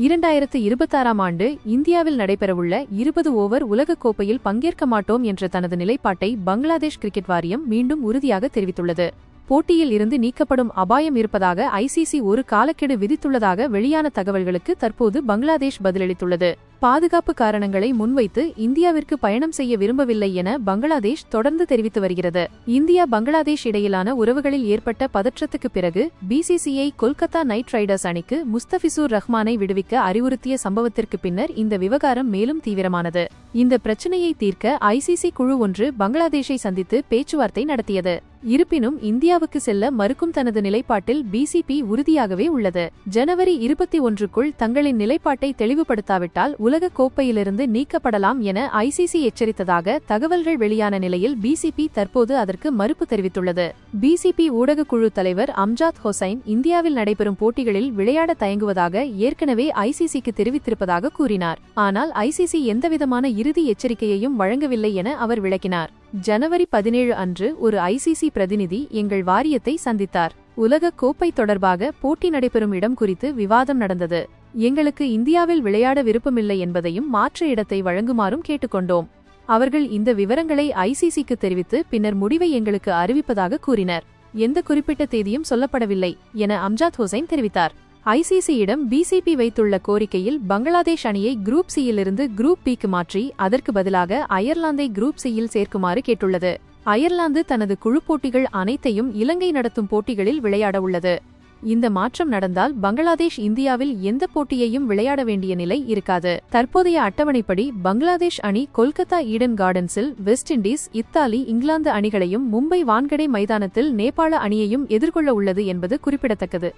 இரண்டாயிரத்து இருபத்தாறாம் ஆண்டு இந்தியாவில் நடைபெறவுள்ள இருபது ஓவர் உலகக் கோப்பையில் பங்கேற்க மாட்டோம் என்ற தனது நிலைப்பாட்டை பங்களாதேஷ் கிரிக்கெட் வாரியம் மீண்டும் உறுதியாக தெரிவித்துள்ளது. போட்டியில் இருந்து நீக்கப்படும் அபாயம் இருப்பதாக ஐசிசி ஒரு காலக்கெடு விதித்துள்ளதாக வெளியான தகவல்களுக்கு தற்போது பங்களாதேஷ் பதிலளித்துள்ளது. பாதுகாப்பு காரணங்களை முன்வைத்து இந்தியாவிற்கு பயணம் செய்ய விரும்பவில்லை என பங்களாதேஷ் தொடர்ந்து தெரிவித்து வருகிறது. இந்தியா பங்களாதேஷ் இடையிலான உறவுகளில் ஏற்பட்ட பதற்றத்துக்கு பிறகு பிசிசிஐ கொல்கத்தா நைட் ரைடர்ஸ் அணிக்கு முஸ்தபிசூர் ரஹ்மானை விடுவிக்க அறிவுறுத்திய சம்பவத்திற்கு பின்னர் இந்த விவகாரம் மேலும் தீவிரமானது. இந்த பிரச்சனையை தீர்க்க ஐசிசி குழு ஒன்று பங்களாதேஷை சந்தித்து பேச்சுவார்த்தை நடத்தியது. இருப்பினும் இந்தியாவுக்கு செல்ல மறுக்கும் தனது நிலைப்பாட்டில் பிசிபி உறுதியாகவே உள்ளது. ஜனவரி இருபத்தி ஒன்றுக்குள் தங்களின் நிலைப்பாட்டை தெளிவுபடுத்தாவிட்டால் உலக கோப்பையிலிருந்து நீக்கப்படலாம் என ஐசிசி எச்சரித்ததாக தகவல்கள் வெளியான நிலையில் பிசிபி தற்போது அதற்கு மறுப்பு தெரிவித்துள்ளது. பிசிபி ஊடக குழு தலைவர் அம்ஜாத் ஹொசைன் இந்தியாவில் நடைபெறும் போட்டிகளில் விளையாட தயங்குவதாக ஏற்கனவே ஐசிசிக்கு தெரிவித்திருப்பதாக கூறினார். ஆனால் ஐசிசி எந்தவிதமான இறுதி எச்சரிக்கையையும் வழங்கவில்லை என அவர் விளக்கினார். ஜனவரி பதினேழு அன்று ஒரு ஐசிசி பிரதிநிதி எங்கள் வாரியத்தை சந்தித்தார். உலக கோப்பை தொடர்பாக போட்டி நடைபெறும் இடம் குறித்து விவாதம் நடந்தது. எங்களுக்கு இந்தியாவில் விளையாட விருப்பமில்லை என்பதையும் மாற்று இடத்தை வழங்குமாறும் கேட்டுக்கொண்டோம். அவர்கள் இந்த விவரங்களை ஐசிசிக்கு தெரிவித்து பின்னர் முடிவை எங்களுக்கு அறிவிப்பதாக கூறினர். எந்த குறிப்பிட்ட தேதியும் சொல்லப்படவில்லை என அம்ஜாத் ஹுசைன் தெரிவித்தார். ஐசிசியிடம் பிசிபி வைத்துள்ள கோரிக்கையில் பங்களாதேஷ் அணியை குரூப் சியிலிருந்து குரூப் பிக்கு மாற்றி அதற்கு பதிலாக அயர்லாந்தை குரூப் சியில் சேர்க்குமாறு கேட்டுள்ளது. அயர்லாந்து தனது குழு போட்டிகள் அனைத்தையும் இலங்கை நடத்தும் போட்டிகளில் விளையாட உள்ளது. இந்த மாற்றம் நடந்தால் பங்களாதேஷ் இந்தியாவில் எந்த போட்டியையும் விளையாட வேண்டிய நிலை இருக்காது. தற்போதைய அட்டவணைப்படி பங்களாதேஷ் அணி கொல்கத்தா ஈடன் கார்டன்ஸில் வெஸ்ட் இண்டீஸ் இத்தாலி இங்கிலாந்து அணிகளையும் மும்பை வான்கடை மைதானத்தில் நேபாள அணியையும் எதிர்கொள்ள உள்ளது என்பது குறிப்பிடத்தக்கது.